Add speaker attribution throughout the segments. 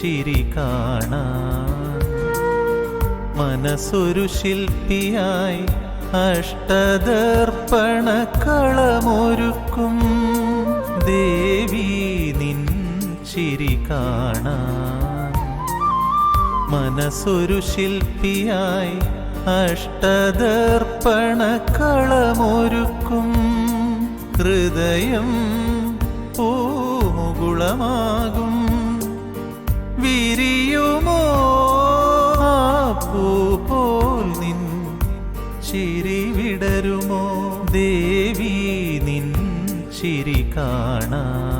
Speaker 1: ചിരി കാണാൻ. മനസ്സൊരു ശില്പിയായി അഷ്ടദർപ്പണ കളമൊരുക്കും ദേവി നിൻ ചിരി കാണാൻ. മനസ്സൊരു ശില്പിയായി അഷ്ടദർപ്പണ കളമൊരുക്കും ഹൃദയം പൂമുകുളമാകും വിരിയുമോ? പോൽ നിൻ ചിരി വിടരുമോ? ദേവി നിൻ ചിരി കാണാൻ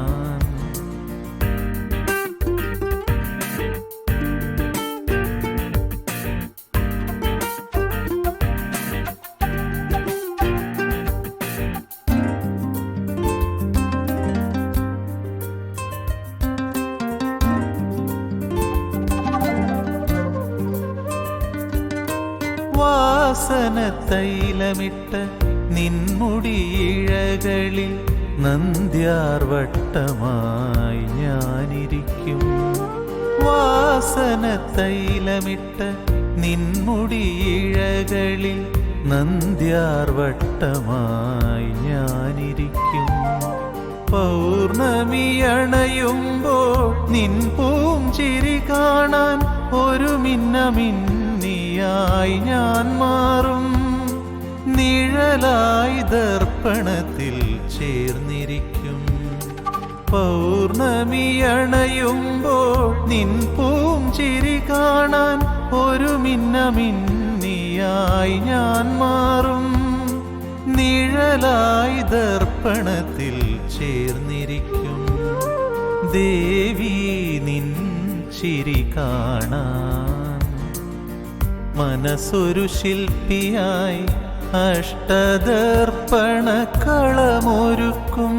Speaker 1: വാസന തൈലമിട്ട് നിൻമുടിയിഴകളിൽ നന്ദ്യാർവട്ടമായി ഞാനിരിക്കും. വാസന തൈലമിട്ട് നിൻമുടിയിഴകളിൽ നന്ദ്യാർവട്ടമായി ഞാനിരിക്കും. പൗർണമി അണയുമ്പോൾ നിൻ ചിരി കാണാൻ ഒരു മിന്നമിന്നിയായി ഞാൻ മാറും. നിഴലായി ദർപ്പണത്തിൽ ചേർന്നിരിക്കും. പൗർണമി അണയുമ്പോൾ നിൻ ചിരി കാണാൻ ഒരു മിന്നമിന്നിയായി ഞാൻ മാറും. നിഴലായി ദർപ്പണത്തിൽ ചേർന്നിരിക്കും. ദേവി നിൻ ചിരി കാണാൻ മനസ്സൊരു ശില്പിയായി അഷ്ടദർപ്പണ കളമൊരുക്കും.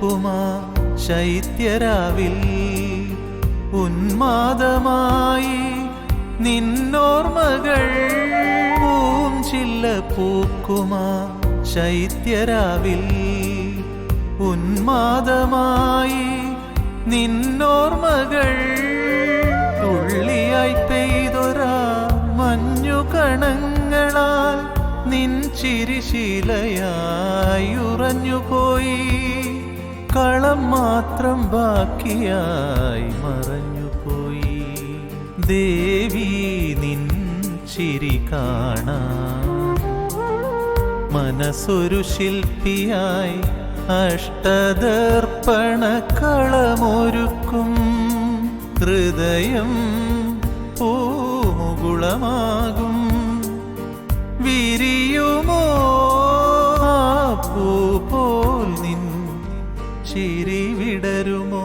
Speaker 1: പൂക്കുമാ ശൈത്യരാവിൽ. ഉന്മാദമായി നിന്നോർമകൾ ചില്ല പൂക്കുമാ ശൈത്യരാവിൽ. ഉന്മാദമായി നിന്നോർമകൾ തുള്ളിയായി പെയ്തൊരാ മഞ്ഞു കണങ്ങളാൽ നിൻ ചിരിശീലയായി ഉറഞ്ഞുപോയി കളം മാത്രം ബാക്കിയായി മറഞ്ഞുപോയി ദേവി നിൻ ചിരി കാണാൻ മനസ്സൊരു ശില്പിയായി അഷ്ടദർപ്പണ കളമൊരുക്കും. ഹൃദയം പൂമുകുളമാകും. വിരിയുമോ? പൂ നിൻ ചിരി വിടരുമോ